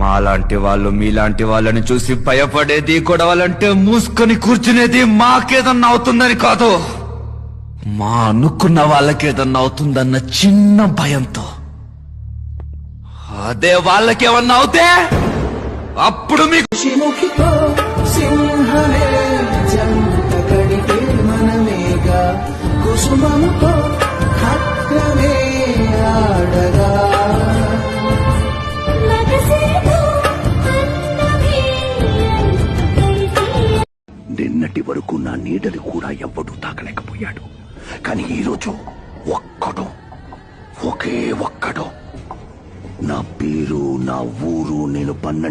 మాలాంటి వాళ్ళు మీలాంటి వాళ్ళని చూసి భయపడేది గొడవలంటే మూసుకొని కూర్చునేది మాకేదన్నా అవుతుందని కాదు. మా అనుకున్న వాళ్ళకేదన్నా అవుతుందన్న చిన్న భయంతో. అదే వాళ్ళకేమన్నా అవుతే అప్పుడు మీకు చిముకితో సింహమే జంట కడితే మనమేగా. కుసుమముతో హక్రమే ఆడగా. నిన్నటి వరకు నా నీడని కూడా ఎవ్వడూ తాకలేకపోయాడు. కానీ ఈరోజు ఒక్కడు ఒకే ఒక్కడు. నా పేరు నా ఊరు నేను పన్నెండు